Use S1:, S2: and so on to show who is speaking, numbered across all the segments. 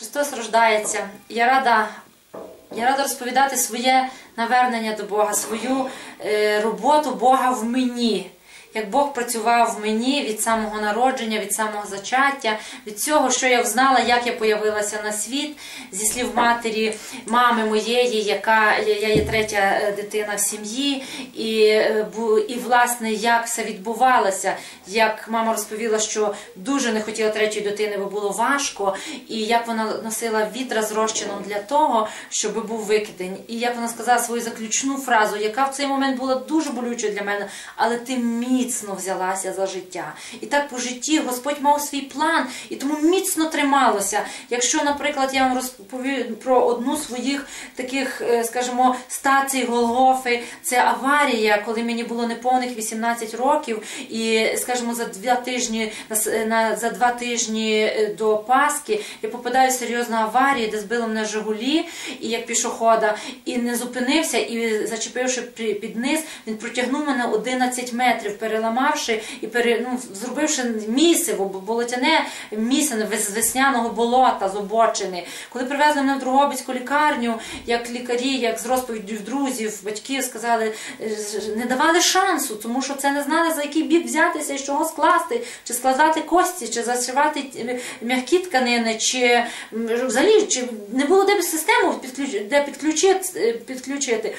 S1: Христос рождається. Я рада, я рада розповідати своє навернення до Бога, свою е, роботу Бога в мені. Як Бог працював в мені від самого народження, від самого зачаття, від цього, що я взнала, як я появилася на світ, зі слів матері, мами моєї, яка я є третя е, дитина в сім'ї, і, е, і власне як все відбувалося. Як мама розповіла, що дуже не хотіла третьої дитини, бо було важко, і як вона носила відра з розчином для того, щоб був викидень. І як вона сказала свою заключну фразу, яка в цей момент була дуже болючою для мене, але ти міцно взялася за життя. І так по житті Господь мав свій план, і тому міцно трималося. Якщо, наприклад, я вам розповім про одну з своїх таких, е, скажімо, стацій Голгофи, це аварія, коли мені було неповних 18 років, і, скажімо, за два тижні за два тижні е, до Пасхи я попадаю в серйозну аварію, де збило мене Жигулі, і як пішохода, і не зупинився, і зачепивши під низ, він протягнув мене 11 метрів, переламавши і пере, ну, зробивши місиво, бо болотяне місце з весняного болота з обочини. Коли привезли мене в Другобицьку лікарню, як лікарі, як з розповіддю друзів, батьків сказали, е, не давали шансу, тому що це не знали за який бік взятися і з чого скласти, чи складати кості, чи зашивати е, м'які тканини, чи взагалі чи не було де систему де підключити, е, підключити.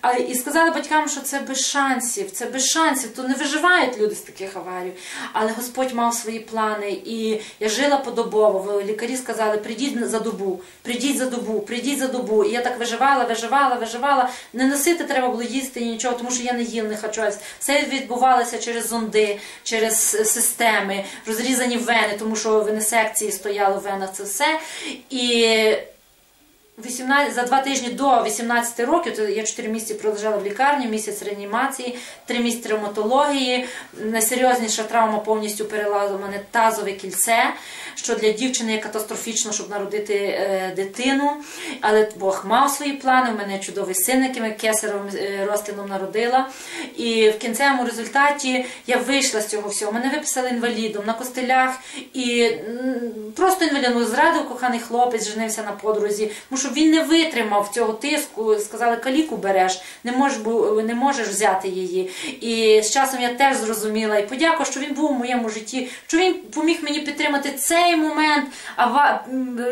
S1: А, і сказали батькам, що це без шансів, це без шансів, то не виживають люди з таких аварій. Але Господь мав свої плани, і я жила подобово. Лікарі сказали, прийдіть за добу, прийдіть за добу, прийдіть за добу. І я так виживала, виживала, виживала. Не носити треба було їсти нічого, тому що я не їла, не харчувалася. Все відбувалося через зонди, через системи, розрізані вени, тому що венесекції стояли в венах, це все. І 18, за два тижні до 18 років, то я 4 місяці пролежала в лікарні, місяць реанімації, 3 місяці травматології. Найсерйозніша травма повністю перелазила у мене тазове кільце, що для дівчини є катастрофічно, щоб народити е, дитину. Але Бог мав свої плани. У мене чудовий син, яким я кесаревим е, розтином народила. І в кінцевому результаті я вийшла з цього всього. Мене виписали інвалідом на костелях і м, просто інвалідом зрадив коханий хлопець, женився на подрузі. Тому що він не витримав цього тиску. Сказали, каліку береш, не можеш не можеш взяти її. І з часом я теж зрозуміла і подякую, що він був у моєму житті, що він поміг мені підтримати цей момент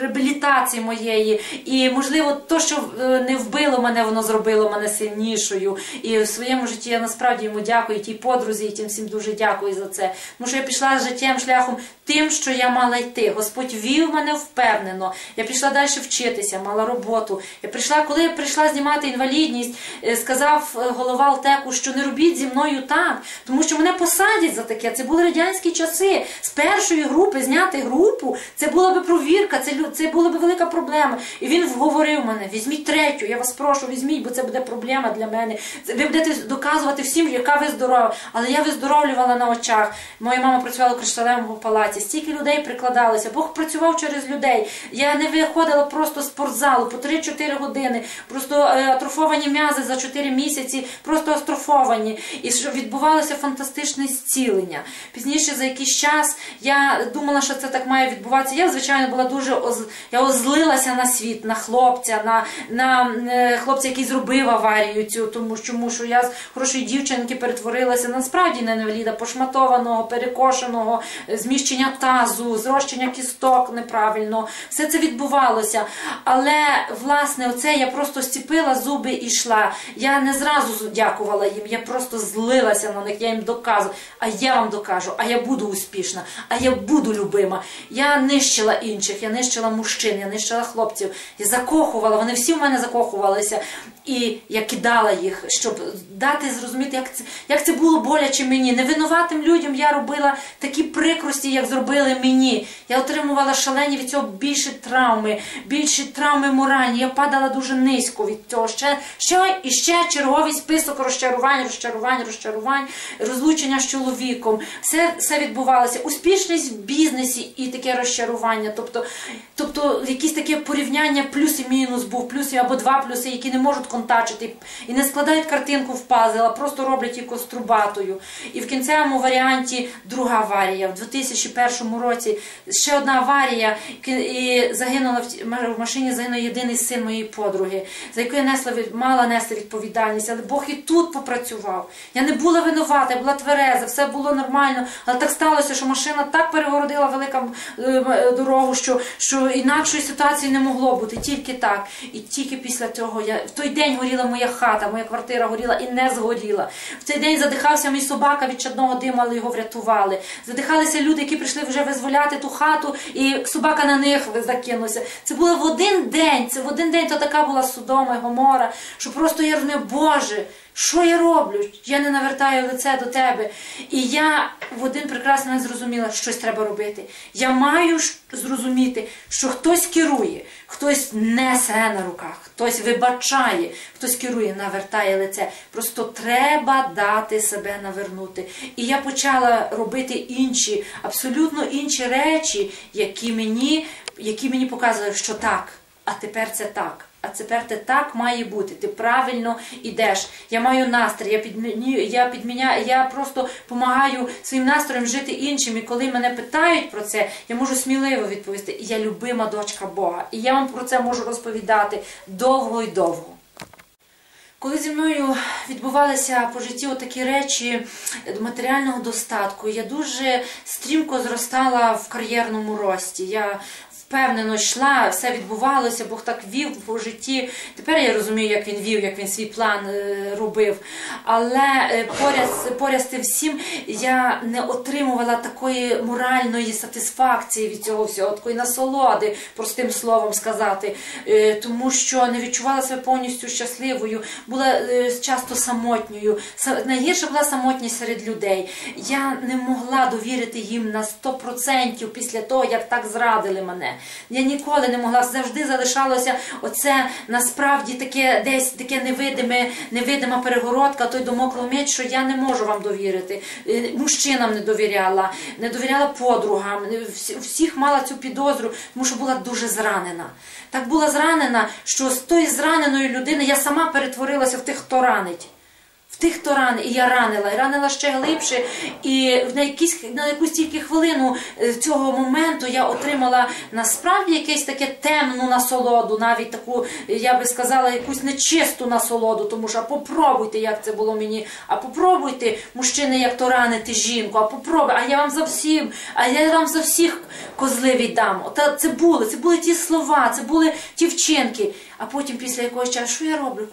S1: реабілітації моєї. І можливо, то, що е, не вбило мене, воно зробило мене сильнішою. І в своєму житті я насправді йому дякую, і тій подрузі, і тим всім дуже дякую за це. Тому що я пішла життям шляхом тим, що я мала йти. Господь вів мене впевнено. Я пішла далі вчитися, мала роботу. Я прийшла, коли я прийшла знімати інвалідність, е, сказав е, голова Алтеку, що не робіть зі мною так, тому що мене посадять за таке. Це були радянські часи. З першої групи зняти групу, це була би провірка, це, це була би велика проблема. І він вговорив мене: візьміть третю, я вас прошу, візьміть, бо це буде проблема для мене. Ви будете доказувати всім, яка ви здорова. Але я виздоровлювала на очах. Моя мама працювала в кришталевому палаці. Стільки людей прикладалося. Бог працював через людей. Я не виходила просто з спортзалу по 3-4 години. Просто е, атрофовані м'язи за 4 місяці, просто атрофовані. І відбувалося фантастичне зцілення. Пізніше за якийсь час я думала, що це так має відбуватися. Я, звичайно, була дуже оз... я озлилася на світ, на хлопця, на, на е, хлопця, який зробив аварію цю, тому що, тому що я з хорошої дівчинки перетворилася насправді на інваліда, пошматованого, перекошеного, е, зміщення тазу, зрощення кісток неправильно. Все це відбувалося. Але власне, оце я просто зціпила зуби і йшла. Я не зразу дякувала їм, я просто злилася на них, я їм доказую. А я вам докажу, а я буду успішна, а я буду любима. Я нищила інших, я нищила мужчин, я нищила хлопців, я закохувала, вони всі в мене закохувалися. І я кидала їх, щоб дати зрозуміти, як це, як це було боляче мені. Невинуватим людям я робила такі прикрості, як зробили мені. Я отримувала шалені від цього більше травми, більше травми моральні. Я падала дуже низько від цього. Ще, ще і ще черговий список розчарувань, розчарувань, розчарувань, розлучення з чоловіком. Все, все відбувалося. Успішність в бізнесі і таке розчарування. Тобто, тобто якісь таке порівняння плюс і мінус був, плюс або два плюси, які не можуть контачити і не складають картинку в пазл, а просто роблять її кострубатою. І в кінцевому варіанті друга аварія. В 2001 році ще одна аварія, і загинула в ті- в загинув єдиний син моєї подруги, за яку я несла мала нести відповідальність, але Бог і тут попрацював. Я не була винувата, я була твереза, все було нормально. Але так сталося, що машина так перегородила велика е, дорогу, що, що інакшої ситуації не могло бути, тільки так. І тільки після цього я в той день горіла моя хата, моя квартира горіла і не згоріла. В цей день задихався мій собака від чадного диму, але його врятували. Задихалися люди, які прийшли вже визволяти ту хату, і собака на них закинувся. Це було в один день. Це в один день то така була судома і гомора, що просто я розумію, Боже. Що я роблю? Я не навертаю лице до тебе. І я в один прекрасний момент зрозуміла, що щось треба робити. Я маю зрозуміти, що хтось керує, хтось несе на руках, хтось вибачає, хтось керує, навертає лице. Просто треба дати себе навернути. І я почала робити інші, абсолютно інші речі, які мені, які мені показували, що так, а тепер це так. А тепер це так має бути. Ти правильно йдеш. Я маю настрій. Я підміню, я підміняю, я просто допомагаю своїм настроєм жити іншим. І коли мене питають про це, я можу сміливо відповісти. Я любима дочка Бога. І я вам про це можу розповідати довго і довго. Коли зі мною відбувалися по житті такі речі матеріального достатку, я дуже стрімко зростала в кар'єрному рості. Я впевнено йшла, все відбувалося, Бог так вів по житті. Тепер я розумію, як він вів, як він свій план е, робив. Але е, поряд, поряд з тим всім я не отримувала такої моральної сатисфакції від цього всього, такої насолоди, простим словом сказати, Е, тому що не відчувала себе повністю щасливою, була часто самотньою. Са- Найгірша була самотність серед людей. Я не могла довірити їм на 100% після того, як так зрадили мене. Я ніколи не могла, завжди залишалося оце насправді таке десь таке невидиме, невидима перегородка, той домоклов меч, що я не можу вам довірити. Е, Мужчинам не довіряла, не довіряла подругам, е, всіх мала цю підозру, тому що була дуже зранена. Так була зранена, що з тої зраненої людини я сама перетворилася в тих, хто ранить. Тих, хто ранить, і я ранила, і ранила ще глибше. І на якісь на якусь тільки хвилину е, цього моменту я отримала насправді якесь таке темну насолоду, навіть таку, я би сказала, якусь нечисту насолоду, тому що а попробуйте, як це було мені. А попробуйте, мужчини, як то ранити жінку, а попробуйте, а я вам за всім, а я вам за всіх козли віддам. Та це були, це були ті слова, це були ті вчинки. А потім після якогось часу, що я роблю?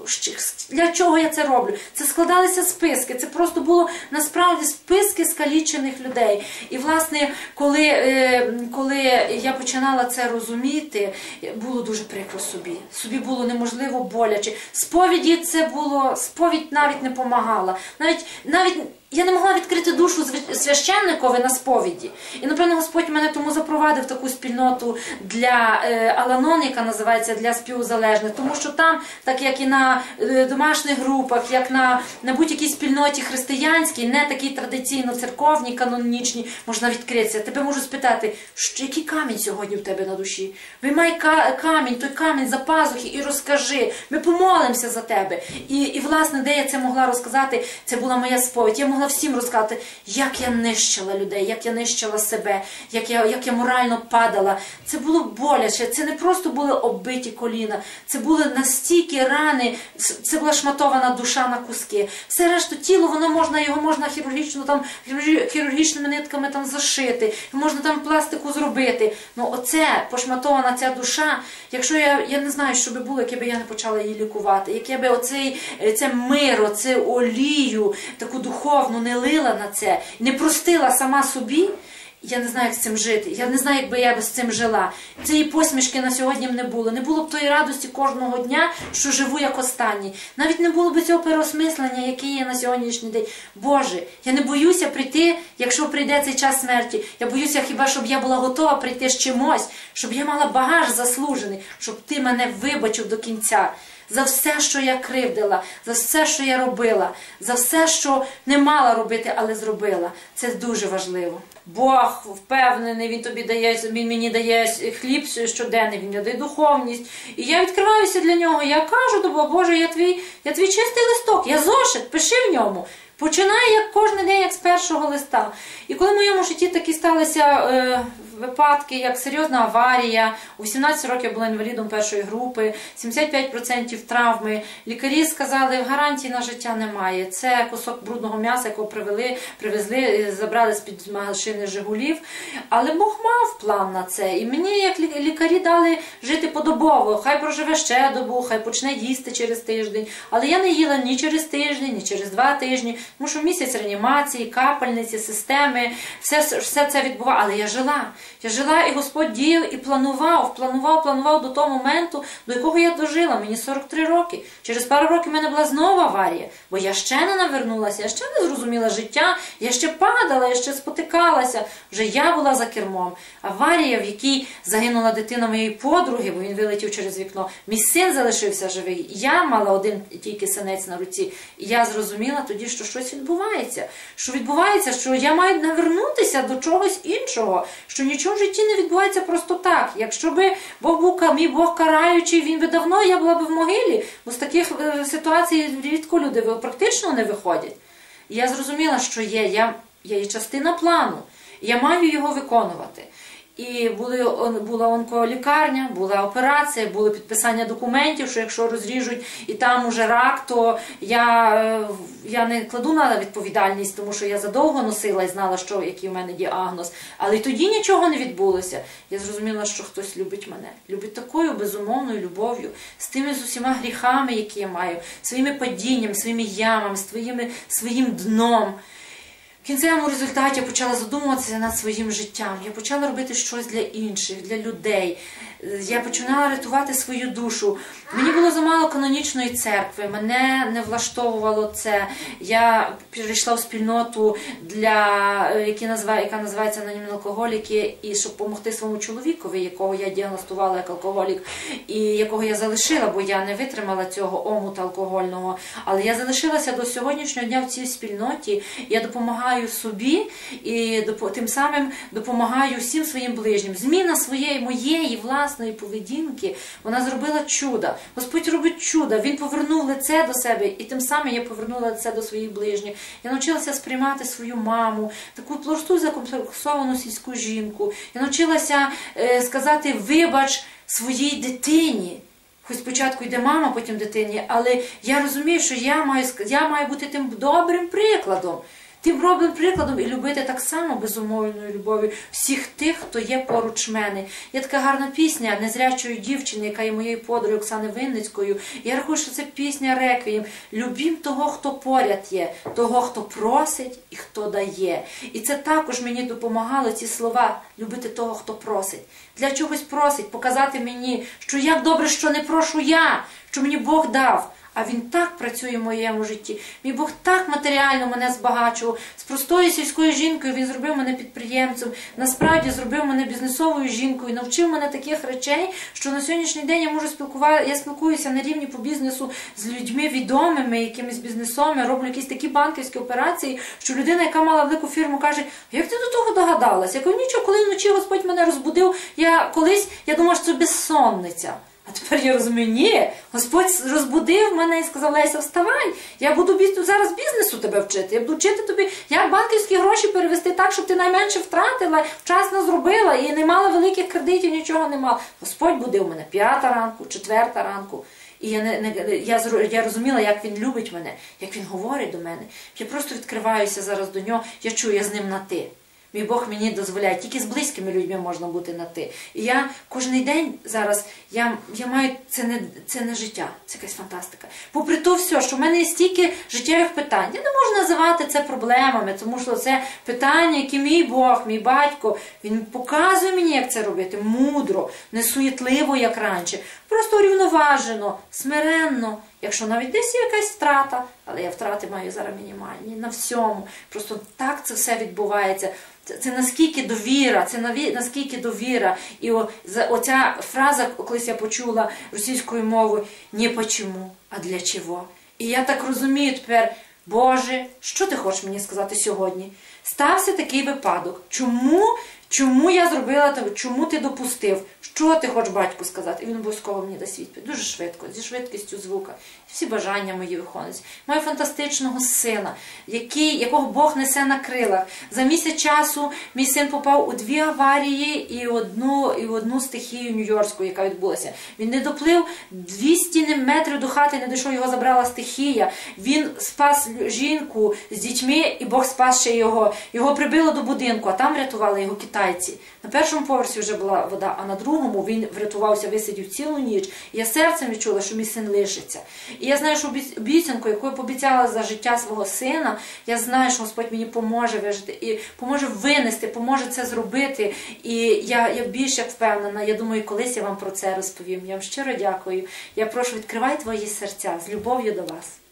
S1: Для чого я це роблю? Це складалися списки. Це просто було насправді списки скалічених людей. І власне, коли, е, коли я починала це розуміти, було дуже прикро собі. Собі було неможливо боляче. Сповіді це було, сповідь навіть не помагала. Навіть навіть. Я не могла відкрити душу священникові на сповіді. І, напевно, Господь мене тому запровадив таку спільноту для е, Аланон, яка називається для співзалежних, тому що там, так як і на е, домашніх групах, як на, на будь-якій спільноті християнській, не такій традиційно церковній, канонічній, можна відкритися. Тебе можу спитати, що, який камінь сьогодні в тебе на душі? Виймай ка- камінь, той камінь за пазухи і розкажи. Ми помолимося за тебе. І, і власне, де я це могла розказати, це була моя сповідь. Я могла всім розказати, як я нищила людей, як я нищила себе, як я, як я морально падала. Це було боляче. Це не просто були оббиті коліна, це були настільки рани, це була шматована душа на куски. Все решту тіло, воно можна його можна хірургічно там хірургічними нитками там зашити, можна там пластику зробити. Ну оце пошматована ця душа. Якщо я, я не знаю, що би було, яке би я не почала її лікувати, яке би оцей е, це миро, це олію, таку духовну не лила на це, не простила сама собі. Я не знаю, як з цим жити. Я не знаю, як би я з цим жила. Цієї посмішки на сьогодні не було. Не було б тої радості кожного дня, що живу як останній. Навіть не було б цього переосмислення, яке є на сьогоднішній день. Боже, я не боюся прийти, якщо прийде цей час смерті. Я боюся хіба, щоб я була готова прийти з чимось, щоб я мала багаж заслужений, щоб ти мене вибачив до кінця. За все, що я кривдила, за все, що я робила, за все, що не мала робити, але зробила. Це дуже важливо. Бог впевнений, він тобі дає, він мені дає хліб щоденний, він дає духовність. І я відкриваюся для нього. Я кажу до Бога, Боже, я твій, я твій чистий листок, я зошит, пиши в ньому. Починаю як кожен день, як з першого листа. І коли в моєму житті такі сталися е, випадки, як серйозна аварія, у 18 років я була інвалідом першої групи, 75% травми. Лікарі сказали, гарантії на життя немає. Це кусок брудного м'яса, якого привели, привезли, е, забрали з-під машини Жигулів. Але Бог мав план на це. І мені, як лікарі, дали жити подобово. Хай проживе ще добу, хай почне їсти через тиждень. Але я не їла ні через тиждень, ні через два тижні, тому що місяць реанімації, капельниці, системи, все, все це відбувало. Але я жила. Я жила, і Господь діяв і планував, планував, планував до того моменту, до якого я дожила. Мені 43 роки. Через пару років в мене була знову аварія, бо я ще не навернулася, я ще не зрозуміла життя, я ще падала, я ще спотикалася. Вже я була за кермом. Аварія, в якій загинула дитина моєї подруги, бо він вилетів через вікно. Мій син залишився живий. Я мала один тільки синець на руці. І я зрозуміла тоді, що щось відбувається. Що відбувається, що я маю навернутися до чогось іншого, що нічого в житті не відбувається просто так. Якщо би Бог був мій Бог караючий, він би давно я була б в могилі, бо з таких е, ситуацій рідко люди практично не виходять. Я зрозуміла, що є, я, я є частина плану, я маю його виконувати. І були, була онколікарня, була операція, було підписання документів, що якщо розріжуть і там уже рак, то я, е, я не кладу на відповідальність, тому що я задовго носила і знала, що який у мене діагноз. Але й тоді нічого не відбулося. Я зрозуміла, що хтось любить мене, любить такою безумовною любов'ю, з тими з усіма гріхами, які я маю, своїми падіннями, своїми ямами, своїми, своїм дном. Кінцевому результаті я почала задумуватися над своїм життям. Я почала робити щось для інших, для людей. Е, Я починала рятувати свою душу. Мені було замало канонічної церкви, мене не влаштовувало це. Я перейшла в спільноту, для, е, які назва- яка називається анонімні алкоголіки, і щоб допомогти своєму чоловікові, якого я діагностувала як алкоголік, і якого я залишила, бо я не витримала цього омута алкогольного. Але я залишилася до сьогоднішнього дня в цій спільноті. Я допомагаю собі і тим самим допомагаю всім своїм ближнім. Зміна своєї моєї власної поведінки вона зробила чудо. Господь робить чудо. Він повернув лице до себе, і тим самим я повернула лице до своїх ближніх. Я навчилася сприймати свою маму, таку просту закомплексовану сільську жінку. Я навчилася е, сказати вибач своїй дитині. Хоч спочатку йде мама, потім дитині, але я розумію, що я маю я маю бути тим добрим прикладом. Тим добрим прикладом і любити так само безумовною любов'ю всіх тих, хто є поруч мене. Є така гарна пісня незрячої дівчини, яка є моєю подругою Оксани Винницькою. Я рахую, що це пісня реквієм. Любім того, хто поряд є, того, хто просить і хто дає. І це також мені допомагало ці слова любити того, хто просить. Для чогось просить, показати мені, що як добре, що не прошу я, що мені Бог дав. А він так працює в моєму житті. Мій Бог так матеріально мене збагачував. З простою сільською жінкою він зробив мене підприємцем. Насправді зробив мене бізнесовою жінкою, навчив мене таких речей, що на сьогоднішній день я можу спілкувати. Я спілкуюся на рівні по бізнесу з людьми відомими, якимись бізнесовими, роблю якісь такі банківські операції, що людина, яка мала велику фірму, каже: як ти до того догадалась? Я кажу, нічого, коли вночі Господь мене розбудив, я колись я думала, що це безсонниця. А тепер я розумію, ні, Господь розбудив мене і сказав, Леся, вставай, я буду зараз бізнесу тебе вчити. Я буду вчити тобі, як банківські гроші перевести так, щоб ти найменше втратила, вчасно зробила і не мала великих кредитів, нічого не мала. Господь будив мене п'ята ранку, четверта ранку. І я не, не я, я розуміла, як він любить мене, як він говорить до мене. Я просто відкриваюся зараз до нього, я чую, я з ним на ти. Мій Бог мені дозволяє, тільки з близькими людьми можна бути на ти. І я кожен день зараз я, я маю це не це не життя, це якась фантастика. Попри то все, що в мене є стільки життєвих питань. Я не можу називати це проблемами, тому що це питання, які мій Бог, мій батько, він показує мені, як це робити, мудро, не суєтливо, як раніше, просто урівноважено, смиренно. Якщо навіть десь є якась втрата, але я втрати маю зараз мінімальні на всьому. Просто так це все відбувається. Це, наскільки довіра, це наві- наскільки довіра. І за, оця фраза, колись я почула російською мовою, не почему, а для чого. І я так розумію тепер, Боже, що ти хочеш мені сказати сьогодні? Стався такий випадок. Чому? Чому я зробила так? Чому ти допустив? Що ти хочеш батьку сказати? І він обов'язково мені дасть відповідь. Дуже швидко, зі швидкістю звука. Всі бажання мої виконуються. Маю фантастичного сина, який, якого Бог несе на крилах. За місяць часу мій син попав у дві аварії і одну, і одну стихію Нью-Йоркську, яка відбулася. Він не доплив 200 метрів до хати, не дійшов, його забрала стихія. Він спас жінку з дітьми, і Бог спас ще його. Його прибило до будинку, а там врятували його китайці. На першому поверсі вже була вода, а на другому він врятувався, висидів цілу ніч. І я серцем відчула, що мій син лишиться. І я знаю, що обіц- обіцянку, яку я пообіцяла за життя свого сина, я знаю, що Господь мені поможе вижити і поможе винести, поможе це зробити. І я, я як впевнена. Я думаю, колись я вам про це розповім. Я вам щиро дякую. Я прошу, відкривай твої серця з любов'ю до вас.